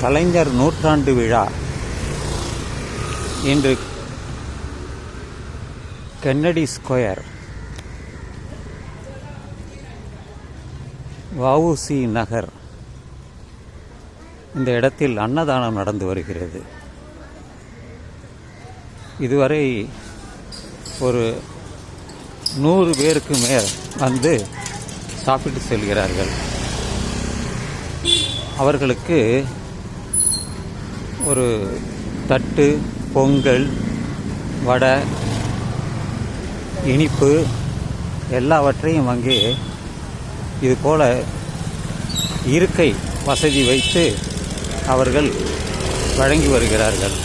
கலைஞர் நூற்றாண்டு விழா. இன்று கென்னடி ஸ்கொயர். வவுசி நகர். இந்த இடத்தில் அன்னதானம் நடந்து வருகிறது. இதுவரை ஒரு நூறு பேருக்கு மேல் வந்து சாப்பிட்டு செல்கிறார்கள். அவர்களுக்கு ஒரு தட்டு பொங்கல் வடை இனிப்பு எல்லாவற்றையும் வாங்கி இது போல இருக்கை வசதி வைத்து அவர்கள் வழங்கி வருகிறார்கள்.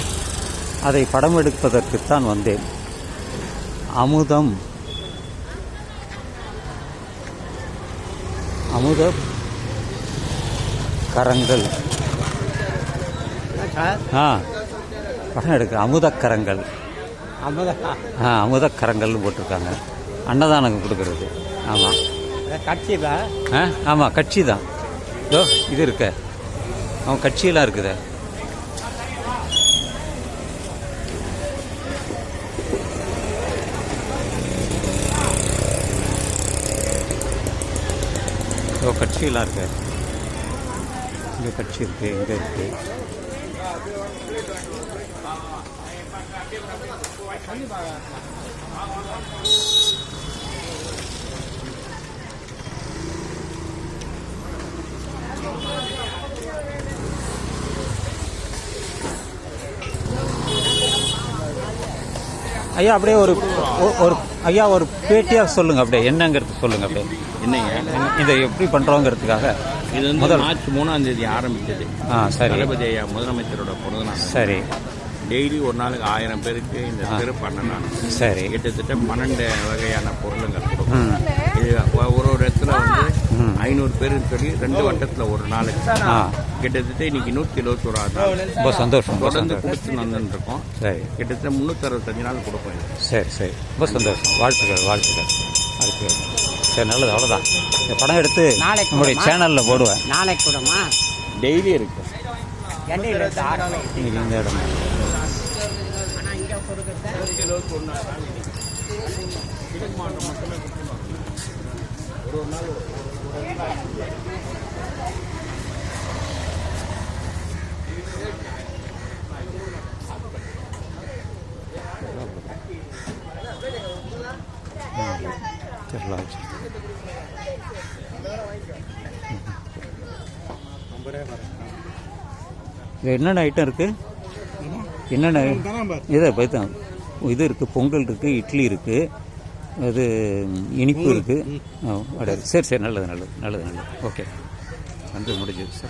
அதை படம் எடுப்பதற்குத்தான் வந்தேன். அமுதம். அமுத கரங்கள். ஆ. படம் எடுக்க அமுதக்கரங்கள். ஆ அமுதக்கரங்கள்னு போட்டிருக்காங்க. அன்னதானம் கொடுக்கறது. ஆமாம் கட்சியில் ஆ ஆமாம் கட்சி தான். இதோ இது இருக்க. அவன் கட்சியெல்லாம் இருக்குதே. இதோ கட்சியெல்லாம் இருக்கு. இங்கே கட்சி இருக்கு இங்கே இருக்கு. ஐயா அப்படியே ஒரு ஒரு ஐயா ஒரு பேட்டியாக சொல்லுங்க அப்படியே. என்னங்கிறது சொல்லுங்க அப்படியே. என்னங்க? இதை எப்படி பண்றோங்கிறதுக்காக. இது வந்து முதல். மார்ச் மூணாம் தேதி ஆரம்பிச்சது. ஆ சரி. தளபதி ஐயா முதலமைச்சரோட பிறந்தநாள். சரி. டெய்லி ஒரு நாளுக்கு ஆயிரம் பேருக்கு இந்த தெரு பண்ணலாம் சரி. கிட்டத்தட்ட பன்னெண்டு வகையான பொருளுங்கள் கொடுக்கும் ஒரு ஒரு இடத்துல வந்து. ஐநூறு பேருன்னு சொல்லி ரெண்டு வட்டத்தில் ஒரு நாளைக்கு ஆ. கிட்டத்தட்ட இன்னைக்கு நூற்றி எழுபத்தோராது நாள் ரொம்ப சந்தோஷம் ரொம்ப தொடர்ந்து கொடுத்து வந்துட்டு இருக்கோம் சரி. கிட்டத்தட்ட முந்நூற்றி அறுபத்தஞ்சு நாள் கொடுப்போம். சரி சரி. ரொம்ப சந்தோஷம். வாழ்த்துக்கள் வாழ்த்துக்கள். வாழ்த்துக்கள். சரி நல்லது. அவ்வளோதான் இந்த படம் எடுத்து நாளைக்கு நம்முடைய? சேனலில் போடுவேன். நாளைக்கு கூடமா டெய்லி இருக்கு. எண்டையில் இருந்து இது என்னென்ன ஐட்டம் இருக்கு? என்னென்ன? இதை பைத்தான். இது இருக்கு பொங்கல் இருக்கு இட்லி இருக்கு இது இனிப்பு இருக்கு. ஆ, வடை இருக்கு. சரி சரி நல்லது நல்லது நல்லது நல்லது. ஓகே. வந்து முடிஞ்சது சார்.